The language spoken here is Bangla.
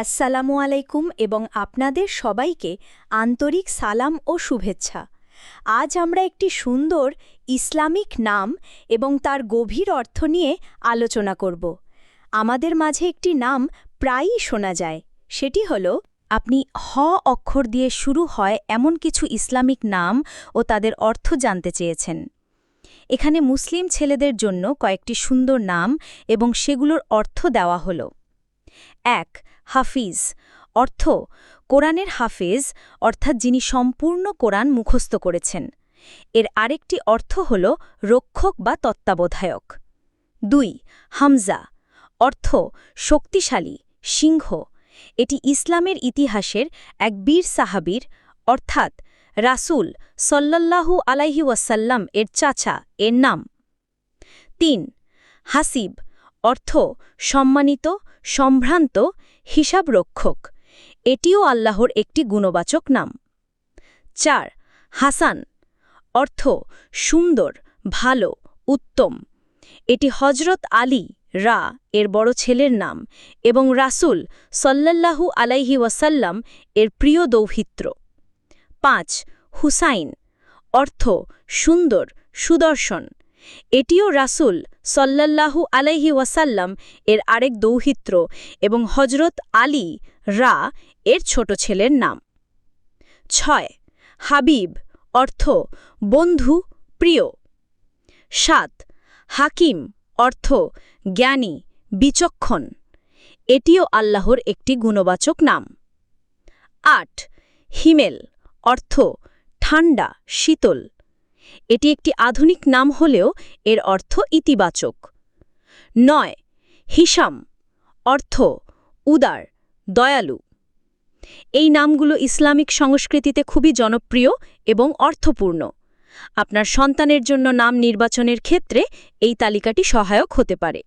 আসসালামু আলাইকুম এবং আপনাদের সবাইকে আন্তরিক সালাম ও শুভেচ্ছা। আজ আমরা একটি সুন্দর ইসলামিক নাম এবং তার গভীর অর্থ নিয়ে আলোচনা করব। আমাদের মাঝে একটি নাম প্রায়ই শোনা যায়, সেটি হল, আপনি হ অক্ষর দিয়ে শুরু হয় এমন কিছু ইসলামিক নাম ও তাদের অর্থ জানতে চেয়েছেন। এখানে মুসলিম ছেলেদের জন্য কয়েকটি সুন্দর নাম এবং সেগুলোর অর্থ দেওয়া হলো। এক, হাফিজ। অর্থ, কোরআনের হাফেজ, অর্থাৎ যিনি সম্পূর্ণ কোরআন মুখস্থ করেছেন। এর আরেকটি অর্থ হল রক্ষক বা তত্ত্বাবধায়ক। দুই, হামজা। অর্থ, শক্তিশালী, সিংহ। এটি ইসলামের ইতিহাসের এক বীর সাহাবীর, অর্থাৎ রাসূল সল্লাল্লাহু আলাইহি ওয়াসাল্লাম এর চাচা, এর নাম। তিন, হাসিব। অর্থ সম্মানিত, সম্ভ্রান্ত, হিসাবরক্ষক। এটিও আল্লাহর একটি গুণবাচক নাম। চার, হাসান। অর্থ সুন্দর, ভালো, উত্তম। এটি হজরত আলী, রা, এর বড় ছেলের নাম এবং রাসূল সল্লাল্লাহু আলাইহি ওয়াসাল্লাম এর প্রিয় দৌহিত্র। পাঁচ, হুসাইন। অর্থ সুন্দর, সুদর্শন। এটিও রাসূল সল্লাল্লাহু আলাইহি ওয়াসাল্লাম এর আরেক দৌহিত্র এবং হজরত আলী রা এর ছোট ছেলের নাম। ছয়, হাবিব অর্থ বন্ধু, প্রিয়। সাত, হাকিম অর্থ জ্ঞানী, বিচক্ষণ। এটিও আল্লাহর একটি গুণবাচক নাম। আট, হিমেল অর্থ ঠান্ডা, শীতল। এটি একটি আধুনিক নাম হলেও এর অর্থ ইতিবাচক। নয়, হিসাম, অর্থ, উদার, দয়ালু। এই নামগুলো ইসলামিক সংস্কৃতিতে খুবই জনপ্রিয় এবং অর্থপূর্ণ। আপনার সন্তানের জন্য নাম নির্বাচনের ক্ষেত্রে এই তালিকাটি সহায়ক হতে পারে।